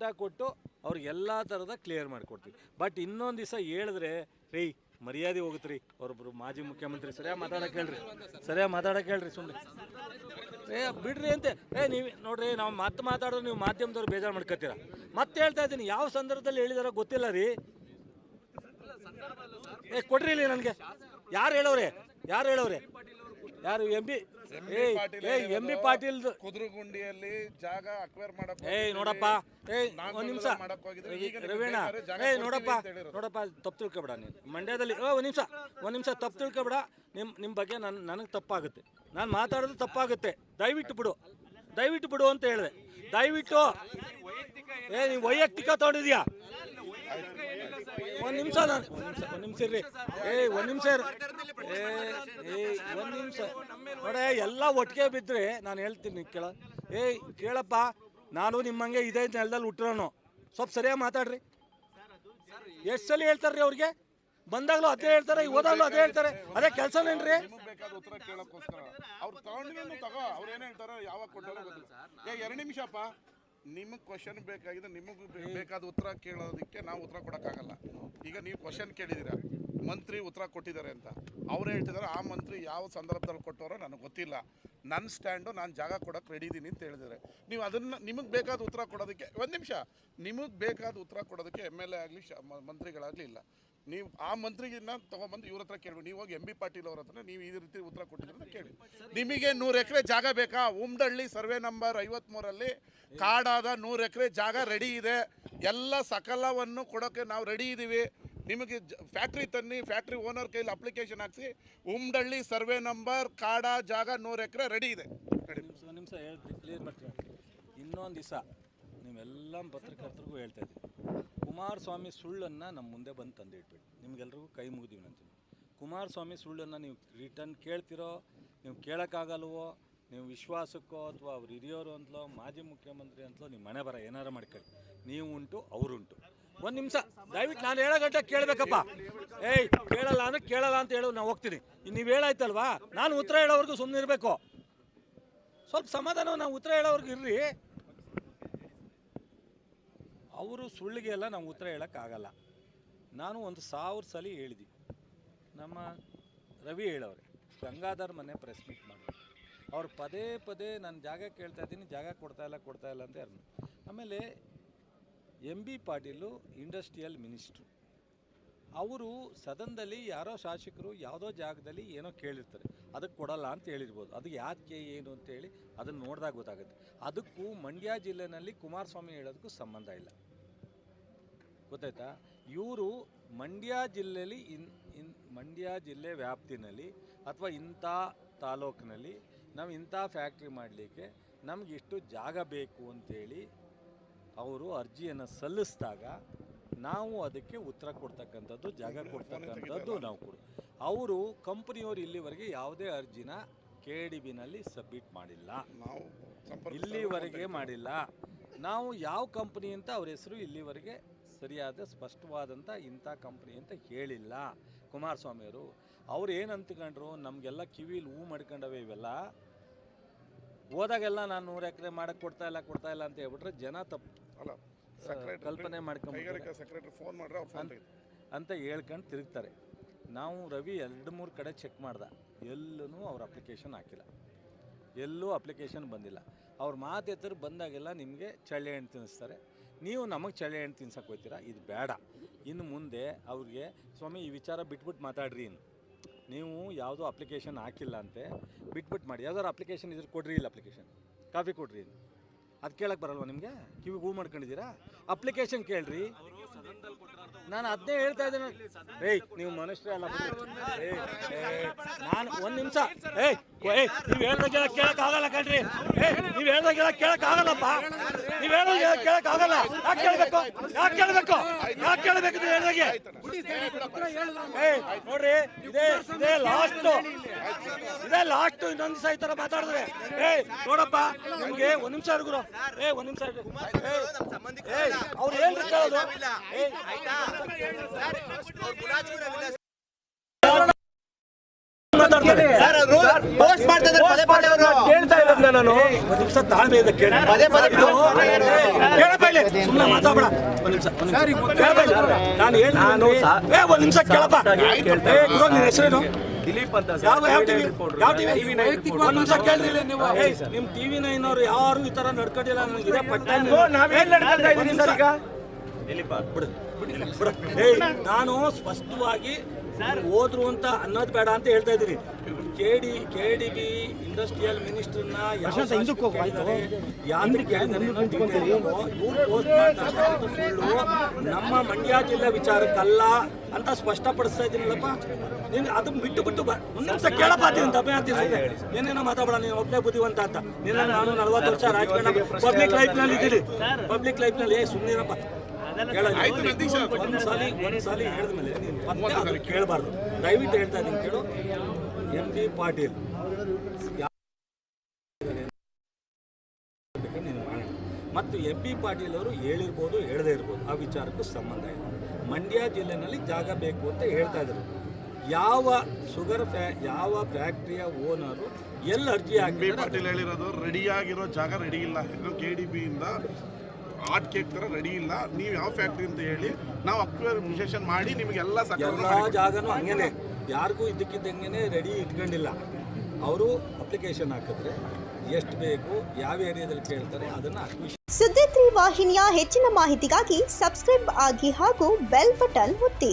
ಊಟ ಕೊಟ್ಟು ಅವ್ರಿಗೆಲ್ಲ ಥರದ ಕ್ಲಿಯರ್ ಮಾಡಿಕೊಡ್ತೀವಿ. ಬಟ್ ಇನ್ನೊಂದು ದಿವಸ ಹೇಳಿದ್ರೆ, ರೀ, ಮರ್ಯಾದೆ ಹೋಗುತ್ತೆ ರೀ ಅವ್ರೊಬ್ರು ಮಾಜಿ ಮುಖ್ಯಮಂತ್ರಿ, ಸರಿಯಾಗಿ ಮಾತಾಡೋಕೆ ಹೇಳ್ರಿ. ಸರಿಯಾಗಿ ಮಾತಾಡೋಕೆ ಹೇಳ್ರಿ ಸುಮ್ಮನೆ ಏ, ಬಿಡ್ರಿ ಅಂತೆ. ಏ, ನೀವು, ನೋಡ್ರಿ, ನಾವು ಮತ್ತೆ ಮಾತಾಡೋದು ನೀವು ಮಾಧ್ಯಮದವ್ರು ಬೇಜಾರು ಮಾಡ್ಕೊತೀರ ಮತ್ತೆ ಹೇಳ್ತಾ ಇದ್ದೀನಿ, ಯಾವ ಸಂದರ್ಭದಲ್ಲಿ ಹೇಳಿದಾರೋ ಗೊತ್ತಿಲ್ಲ ರೀ. ಏ, ಕೊಡ್ರಿ ನನಗೆ. ಯಾರು ಹೇಳೋರೆ ಯಾರು ಹೇಳೋರೆ ಯಾರು M B M B Patil ಕುದುರುಗುಂಡಿಯಲ್ಲಿ ಜಾಗ ಅಕ್ವೈರ್ ಮಾಡಕ್ ಏಯ್ ನೋಡಪ್ಪ ಏಯ್ ನಾನ್ ಒಂದ್ ನಿಮಿಷ ರವೀಣ ಏಯ್ ನೋಡಪ್ಪ ನೋಡಪ್ಪ ತಪ್ಪು ತಿಳ್ಕೊಬೇಡ ನೀನು. ಮಂಡ್ಯದಲ್ಲಿ ಓ ಒಂದು ನಿಮಿಷ ಒಂದು ನಿಮಿಷ ತಪ್ಪು ತಿಳ್ಕೊಬೇಡ. ನಿಮ್ಮ ನಿಮ್ ಬಗ್ಗೆ ನನ್ನ ನನಗೆ ತಪ್ಪಾಗುತ್ತೆ. ನಾನು ಮಾತಾಡೋದು ತಪ್ಪಾಗುತ್ತೆ. ದಯವಿಟ್ಟು ಬಿಡು. ದಯವಿಟ್ಟು ಬಿಡು ಅಂತ ಹೇಳಿದೆ. ದಯವಿಟ್ಟು ಏ ನೀವು ವೈಯಕ್ತಿಕ ತಗೊಂಡಿದ್ಯಾ? ಒಂದು ನಿಮಿಷ ನಾನು ಒಂದು ನಿಮಿಷ ಇರ್ರಿ. ಏ, ಒಂದು ನಿಮಿಷ ಏ ಏಯ್ ಒಂದು ನಿಮಿಷ. ನೋಡೇ, ಎಲ್ಲ ಒಟ್ಟಿಗೆ ಬಿದ್ದರೆ ನಾನು ಹೇಳ್ತೀನಿ ಕೇಳ. ಏಯ್ ಕೇಳಪ್ಪ, ನಾನು ನಿಮ್ಮಂಗೆ ಇದೇ ನೆಲದಲ್ಲಿ ಹುಟ್ಟಿರೋನು. ಸ್ವಲ್ಪ ಸರಿಯಾಗಿ ಮಾತಾಡ್ರಿ. ಎಷ್ಟು ಸಲ ಹೇಳ್ತಾರ್ರಿ ಅವ್ರಿಗೆ? ಬಂದಾಗಲೂ ಅದೇ ಹೇಳ್ತಾರೆ, ಈಗ ಹೋದಾಗಲೂ ಅದೇ ಹೇಳ್ತಾರೆ. ಅದೇ ಕೆಲಸನೇನ್ರಿ? ಅವ್ರು ತಗೊಂಡಿದ್ದೇನು ತಗೋ, ಅವ್ರು ಏನ್ ಹೇಳ್ತಾರೋ ಯಾವಾಗ ಕೊಟ್ಟಾರೋ ಏ, ಎರಡು ನಿಮಿಷಪ್ಪ ನಿಮಗೆ ಕ್ವಶನ್ ಬೇಕಾಗಿದೆ, ನಿಮಗೆ ಬೇಕಾದ ಉತ್ತರ ಕೇಳೋದಕ್ಕೆ ನಾವು ಉತ್ತರ ಕೊಡೋಕ್ಕಾಗಲ್ಲ. ಈಗ ನೀವು ಕ್ವಶನ್ ಕೇಳಿದ್ದೀರಾ ಮಂತ್ರಿ ಉತ್ತರ ಕೊಟ್ಟಿದ್ದಾರೆ ಅಂತ. ಅವ್ರು ಹೇಳ್ತಿದ್ದಾರೆ ಆ ಮಂತ್ರಿ ಯಾವ ಸಂದರ್ಭದಲ್ಲಿ ಕೊಟ್ಟವರೋ ನನಗೆ ಗೊತ್ತಿಲ್ಲ. ನನ್ನ ಸ್ಟ್ಯಾಂಡು, ನಾನು ಜಾಗ ಕೊಡೋಕ್ಕೆ ರೆಡಿ ಇದ್ದೀನಿ ಅಂತ ಹೇಳಿದ್ದಾರೆ. ನೀವು ಅದನ್ನು, ನಿಮಗೆ ಬೇಕಾದ ಉತ್ತರ ಕೊಡೋದಕ್ಕೆ, ಒಂದು ನಿಮಿಷ, ನಿಮಗೆ ಬೇಕಾದ ಉತ್ತರ ಕೊಡೋದಕ್ಕೆ ಎಂ ಎಲ್ ಎ ಆಗಲಿ, ಶ ಮಂತ್ರಿಗಳಾಗಲಿ ಇಲ್ಲ. ನೀವು ಆ ಮಂತ್ರಿಗಿನ್ನ ತೊಗೊಂಬಂದು ಇವ್ರ ಹತ್ರ ಕೇಳಬೇಕು ನೀವು ಹೋಗಿ ಎಂ ಬಿ ಪಾಟೀಲ್ ಅವ್ರ ಹತ್ರ ನೀವು ಈ ರೀತಿ ಉತ್ತರ ಕೊಟ್ಟಿದ್ರೆ ಕೇಳಿ. ನಿಮಗೆ ನೂರು ಎಕರೆ ಜಾಗ ಬೇಕಾ? ಉಮ್ದಳ್ಳಿ ಸರ್ವೆ ನಂಬರ್ ಐವತ್ಮೂರಲ್ಲಿ ಕಾಡಾದ ನೂರು ಎಕರೆ ಜಾಗ ರೆಡಿ ಇದೆ. ಎಲ್ಲ ಸಕಲವನ್ನು ಕೊಡೋಕ್ಕೆ ನಾವು ರೆಡಿ ಇದ್ದೀವಿ ನಿಮಗೆ ಫ್ಯಾಕ್ಟ್ರಿ ತನ್ನಿ ಫ್ಯಾಕ್ಟ್ರಿ ಓನರ್ ಕೈಲಿ ಅಪ್ಲಿಕೇಶನ್ ಹಾಕ್ಸಿ ಉಮ್ದಳ್ಳಿ ಸರ್ವೆ ನಂಬರ್, ಕಾಡ ಜಾಗ ನೂರು ಎಕರೆ ರೆಡಿ ಇದೆ. ನಿಮಿಷ ಇನ್ನೊಂದು ದಿವಸ ನೀವೆಲ್ಲ ಪತ್ರಕರ್ತರಿಗೂ ಹೇಳ್ತಾ ಇದ್ದೀವಿ ಕುಮಾರಸ್ವಾಮಿ ಸುಳ್ಳನ್ನು ನಮ್ಮ ಮುಂದೆ ಬಂದು ತಂದು ಇಟ್ಬಿಡಿ ನಿಮಗೆಲ್ರಿಗೂ ಕೈ ಮುಗಿದೀವಿ ಅಂತೀನಿ ಕುಮಾರಸ್ವಾಮಿ ಸುಳ್ಳನ್ನು ನೀವು ರಿಟರ್ನ್ ಕೇಳ್ತಿರೋ, ನೀವು ಕೇಳೋಕ್ಕಾಗಲ್ವೋ, ನೀವು ವಿಶ್ವಾಸಕ್ಕೋ ಅಥವಾ ಅವ್ರು ಹಿರಿಯೋರು ಅಂತಲೋ ಮಾಜಿ ಮುಖ್ಯಮಂತ್ರಿ ಅಂತಲೋ ನಿಮ್ಮ ಮನೆ ಬರ ಏನಾರ ಮಾಡ್ಕೊಳ್ಳಿ ನೀವು ಉಂಟು ಅವರುಂಟು. ಒಂದು ನಿಮಿಷ. ದಯವಿಟ್ಟು ನಾನು ಹೇಳೋ ಗಂಟೆ ಕೇಳಬೇಕಪ್ಪ. ಏಯ್, ಕೇಳಲ್ಲ ಅಂದ್ರೆ ಕೇಳಲ್ಲ ಅಂತ ಹೇಳು ನಾವು ಹೋಗ್ತೀನಿ. ನೀವು ಹೇಳಾಯ್ತಲ್ವಾ? ನಾನು ಉತ್ತರ ಹೇಳೋವರೆಗೂ ಸುಮ್ಮನೆ ಇರಬೇಕು ಸ್ವಲ್ಪ ಸಮಾಧಾನ ನಾವು ಉತ್ತರ ಹೇಳೋವರೆಗೂ ಇರ್ರಿ. ಅವರು ಸುಳ್ಳಿಗೆ ಎಲ್ಲ ನಾವು ಉತ್ತರ ಹೇಳೋಕ್ಕಾಗಲ್ಲ. ನಾನು ಒಂದು ಸಾವಿರ ಸಲ ಹೇಳಿದ್ವಿ ನಮ್ಮ ರವಿ ಹೇಳವ್ರೆ ಗಂಗಾಧರ್ ಮನೆ ಪ್ರೆಸ್ ಮೀಟ್ ಮಾಡಿ. ಅವ್ರು ಪದೇ ಪದೇ ನಾನು ಜಾಗ ಕೇಳ್ತಾ ಇದ್ದೀನಿ, ಜಾಗ ಕೊಡ್ತಾ ಇಲ್ಲ ಕೊಡ್ತಾ ಇಲ್ಲ ಅಂತ ಯಾರು ಆಮೇಲೆ M B Patil industrial minister ಅವರು ಸದನದಲ್ಲಿ ಯಾರೋ ಶಾಸಕರು ಯಾವುದೋ ಜಾಗದಲ್ಲಿ ಏನೋ ಕೇಳಿರ್ತಾರೆ. ಅದಕ್ಕೆ ಕೊಡಲ್ಲ ಅಂತ ಹೇಳಿರ್ಬೋದು. ಅದು ಯಾಕೆ, ಏನು ಅಂತೇಳಿ ಅದನ್ನು ನೋಡಿದಾಗ ಗೊತ್ತಾಗುತ್ತೆ. ಅದಕ್ಕೂ ಮಂಡ್ಯ ಜಿಲ್ಲೆನಲ್ಲಿ ಕುಮಾರಸ್ವಾಮಿ ಹೇಳೋದಕ್ಕೂ ಸಂಬಂಧ ಇಲ್ಲ. ಗೊತ್ತಾಯ್ತಾ? ಇವರು ಮಂಡ್ಯ ಜಿಲ್ಲೆಯಲ್ಲಿ ಇನ್ ಇನ್ ಮಂಡ್ಯ ಜಿಲ್ಲೆ ವ್ಯಾಪ್ತಿನಲ್ಲಿ ಅಥವಾ ಇಂಥ ತಾಲೂಕಿನಲ್ಲಿ ನಾವು ಇಂಥ ಫ್ಯಾಕ್ಟ್ರಿ ಮಾಡಲಿಕ್ಕೆ ನಮ್ಗೆ ಇಷ್ಟು ಜಾಗ ಬೇಕು ಅಂತೇಳಿ ಅವರು ಅರ್ಜಿಯನ್ನು ಸಲ್ಲಿಸಿದಾಗ ನಾವು ಅದಕ್ಕೆ ಉತ್ತರ ಕೊಡ್ತಕ್ಕಂಥದ್ದು ಜಾಗ ಕೊಡ್ತಕ್ಕಂಥದ್ದು ನಾವು ಕೊಡು ಅವರು ಕಂಪ್ನಿಯವರು ಇಲ್ಲಿವರೆಗೆ ಯಾವುದೇ ಅರ್ಜಿನ ಕೆ ಡಿ ಬಿನಲ್ಲಿ ಸಬ್ಮಿಟ್ ಮಾಡಿಲ್ಲ. ನಾವು ಇಲ್ಲಿವರೆಗೆ ಮಾಡಿಲ್ಲ. ನಾವು ಯಾವ ಕಂಪ್ನಿ ಅಂತ ಅವ್ರ ಹೆಸರು ಇಲ್ಲಿವರೆಗೆ ಸರಿಯಾದ ಸ್ಪಷ್ಟವಾದಂಥ ಇಂಥ ಕಂಪ್ನಿ ಅಂತ ಹೇಳಿಲ್ಲ. ಕುಮಾರಸ್ವಾಮಿಯವರು. ಅವ್ರು ಏನು ಅಂತ್ಕೊಂಡ್ರು? ನಮಗೆಲ್ಲ ಕಿವಿಲಿ ಹೂ ಮಾಡ್ಕೊಂಡವೆ ಇವೆಲ್ಲ. ಹೋದಾಗೆಲ್ಲ ನಾನು ನೂರು ಎಕರೆ ಮಾಡಕ್ಕೆ ಕೊಡ್ತಾ ಇಲ್ಲ ಕೊಡ್ತಾ ಇಲ್ಲ ಅಂತ ಹೇಳ್ಬಿಟ್ರೆ ಜನ ತಪ್ಪು ಅಲ್ಲ ಕಲ್ಪನೆ ಮಾಡ್ಕೊಂಡು ಫೋನ್ ಮಾಡ್ರೆ ಅಂತ ಹೇಳ್ಕೊಂಡು ತಿರುಗ್ತಾರೆ. ನಾವು ರವಿ ಎರಡು ಮೂರು ಕಡೆ ಚೆಕ್ ಮಾಡ್ದೆ. ಎಲ್ಲೂ ಅವ್ರ ಅಪ್ಲಿಕೇಶನ್ ಹಾಕಿಲ್ಲ. ಎಲ್ಲೂ ಅಪ್ಲಿಕೇಶನ್ ಬಂದಿಲ್ಲ. ಅವ್ರ ಮಾತು ಎತ್ತರು ಬಂದಾಗೆಲ್ಲ ನಿಮಗೆ ಚಳ್ಳೆ ಹಣ್ಣು ತಿನ್ನಿಸ್ತಾರೆ ನೀವು ನಮಗೆ ಚಳಿ ಹಣ್ಣು ತಿನ್ಸಕ್ಕೆ ಹೋಗ್ತೀರಾ ಇದು ಬೇಡ ಇನ್ನು ಮುಂದೆ ಅವ್ರಿಗೆ, ಸ್ವಾಮಿ, ಈ ವಿಚಾರ ಬಿಟ್ಬಿಟ್ಟು ಮಾತಾಡ್ರಿ ಇನ್ನು. ನೀವು ಯಾವುದೋ ಅಪ್ಲಿಕೇಶನ್ ಹಾಕಿಲ್ಲ ಅಂತೆ ಬಿಟ್ಬಿಟ್ಟು ಮಾಡಿ. ಯಾವ್ದಾದ್ರು ಅಪ್ಲಿಕೇಶನ್ ಇದ್ರೆ ಕೊಡ್ರಿ ಇಲ್ಲ ಅಪ್ಲಿಕೇಶನ್. ಕಾಫಿ ಕೊಡ್ರಿ ಅದು ಕೇಳಕ್ಕೆ ಬರಲ್ವಾ ನಿಮಗೆ? ಕಿವಿಗೆ ಹೂ ಮಾಡ್ಕೊಂಡಿದ್ದೀರಾ? ಅಪ್ಲಿಕೇಶನ್ ಕೇಳ್ರಿ. ನಾನು ಅದನ್ನೇ ಹೇಳ್ತಾ ಇದ್ದೇನೆ. ಏಯ್, ನೀವು ಮನುಷ್ಯರೇ ಅಲ್ಲ ನಾನು ಒಂದ್ ನಿಮಿಷ. ಏಯ್ ಏಯ್, ನೀವು ಕೇಳಕ್ ಆಗಲ್ಲ ಕಣ್ರಿ. ಏಯ್, ನೀವು ಆಗಲ್ಲಪ್ಪ ನೀವು ಹೇಳ್ದಾಗೆಲ್ಲ ಕೇಳಕ್ ಆಗಲ್ಲ ಯಾಕೆ ಕೇಳ್ಬೇಕು? ಯಾಕೆ ಕೇಳಬೇಕು? ಯಾಕೆ ಕೇಳ್ಬೇಕು ನೀವು ಹೇಳ್ದಾಗೆ? ನೋಡ್ರಿ ಇದೇ ಇದೇ ಲಾಸ್ಟ್ ಇದೇ ಲಾಸ್ಟ್ ಇನ್ನೊಂದು ದಿವಸ ಈ ತರ ಮಾತಾಡಿದ್ರೆ. ಏಯ್ ನೋಡಪ್ಪ ನಿಮ್ಗೆ ಒಂದ್ ನಿಮಿಷ ಗುರು. ಏ ಒಂದ್ ನಿಮಿಷ ಏಯ್ ಅವ್ರು ಏನ್ರಿ ಕೇಳೋದು. ಮಾಡ್ತಾ ಪೋಸ್ಟ್ ಮಾಡ್ತಿದ್ದಾರೆ ಪದೇ ಪದೇ ಅವರು. ಕೇಳ್ತಾ ನಾನು. ಒಂದು ನಿಮಿಷ ತಾಳ್ಮೆಯಿಂದ ಕೇಳಿ. ಪದೇ ಪದೇ ಕೇಳಪ್ಪ ಇಲ್ಲಿ. ಸುಮ್ಮನೆ ಮಾತಾಡಬೇಡ. ಒಂದು ನಿಮಿಷ ಕೇಳಪ್ಪ ಇಲ್ಲಿ. ನಾನು ಏನು ನಾನು ಏ ಒಂದು ನಿಮಿಷ ಕೇಳಪ್ಪ. ಏ ಗುರು ನಿನ್ನ ಹೆಸರೇನು? ದಿಲೀಪ್ ಅಂತ ಯಾವ ಯಾವ ಟಿವಿ? ಯಾವ ಟಿವಿ? ಒಂದು ನಿಮಿಷ ಕೇಳಿದ್ರೆ ನೀವು. ನಿಮ್ಮ ಟಿವಿ ನೈನವ್ರು ಯಾರು ಈ ತರ ನಡ್ಕೊಂಡಿಲ್ಲ. ನನಗೆ ಇದೇ ಪಟ್ಟ ನಾವೇನ್ ಇದ್ದೀನಿ ಸರ್ ಈಗ? ಬಿಡು. ಬಿಡು. ನಾನು ಸ್ಪಷ್ಟವಾಗಿ ಹೋದ್ರು ಅಂತ ಅನ್ನೋದು ಬೇಡ ಅಂತ ಹೇಳ್ತಾ ಇದ್ದೀನಿ. K D K D B industrial ಮಿನಿಸ್ಟರ್ನ ನಮ್ಮ ಮಂಡ್ಯ ಜಿಲ್ಲೆ ವಿಚಾರಕ್ಕಲ್ಲ ಅಂತ ಸ್ಪಷ್ಟಪಡಿಸ್ತಾ ಇದ್ದೀನಲ್ಲಪ್ಪ. ನೀನು ಅದನ್ನ ಬಿಟ್ಟು ಬಿಟ್ಟು ಬಾ. ಒಂದು ನಿಮಿಷ ಕೇಳಪ್ಪ ಅಂತ ತಪ್ಪೇ ಅಂತೀನಿ ಏನೇನೋ ಮಾತಾಡೋಣ ನೀನು ಒಬ್ಬನೇ ಬುದ್ಧಿವಂತ ಅಂತ. ನಿನ್ನ ನಾನು ನಲವತ್ತು ವರ್ಷ ರಾಜಕಾರಣ ಪಬ್ಲಿಕ್ ಲೈಫ್ನಲ್ಲಿ ಇದ್ದೀನಿ ಪಬ್ಲಿಕ್ ಲೈಫ್ನಲ್ಲಿ ಏ ಸುಮ್ಮನಿರಪ್ಪ ಆಯ್ತು ನಂದೀಶ್ ಅವ್ರೆ. ಒಂದು ಸಾಲಿ ಒಂದು ಸಾಲಿ ಹೇಳಿದ್ಮೇಲೆ ನೀನು. ಮತ್ತೆ ಅದು ಕೇಳಬಾರ್ದು. ದಯವಿಟ್ಟು ಹೇಳ್ತಾ ಇದ್ದೀನಿ ಕೇಳು. M B Patil. ನೀನು ಮಾಡೋಣ ಮತ್ತು ಎಂ ಪಿ ಪಾಟೀಲ್ ಅವರು ಹೇಳಿರ್ಬೋದು ಹೇಳದೇ ಇರ್ಬೋದು. ಆ ವಿಚಾರಕ್ಕೂ ಸಂಬಂಧ ಇದೆ ಮಂಡ್ಯ ಜಿಲ್ಲೆನಲ್ಲಿ ಜಾಗ ಬೇಕು ಅಂತ ಹೇಳ್ತಾ ಇದ್ರು. ಯಾವ ಶುಗರ್ ಫ್ಯಾ ಯಾವ ಫ್ಯಾಕ್ಟ್ರಿಯ ಓನರು ಎಲ್ಲಿ ಅರ್ಜಿ ಹಾಕಿ ಪಾಟೀಲ್ ಹೇಳಿರೋದು ರೆಡಿಯಾಗಿರೋ ಜಾಗ ರೆಡಿ ಇಲ್ಲ. ಕೆ ಡಿ ಬಿ ಆಟ್ ಕೇಕ್ ತರ ರೆಡಿ ಇಲ್ಲ. ನೀವು ಯಾವ ಫ್ಯಾಕ್ಟ್ರಿ ಅಂತ ಹೇಳಿ ನಾವು ಅಕ್ವಿಷನ್ ಮಾಡಿ ನಿಮಗೆಲ್ಲ ಎಲ್ಲ ಜಾಗನೂ ಹಂಗೇನೆ. ಯಾರಿಗೂ ಇದ್ದಕ್ಕಿದ್ದಂಗೆ ರೆಡಿ ಇಟ್ಕೊಂಡಿಲ್ಲ. ಅವರು ಅಪ್ಲಿಕೇಶನ್ ಹಾಕಿದ್ರೆ ಎಷ್ಟು ಬೇಕು ಯಾವ ಏರಿಯಾದಲ್ಲಿ ಕೇಳ್ತಾರೆ ಅದನ್ನು ಸುದ್ದಿ ತ್ರೀ ವಾಹಿನಿಯ ಹೆಚ್ಚಿನ ಮಾಹಿತಿಗಾಗಿ ಸಬ್ಸ್ಕ್ರೈಬ್ ಆಗಿ ಹಾಗೂ ಬೆಲ್ ಬಟನ್ ಒತ್ತಿ.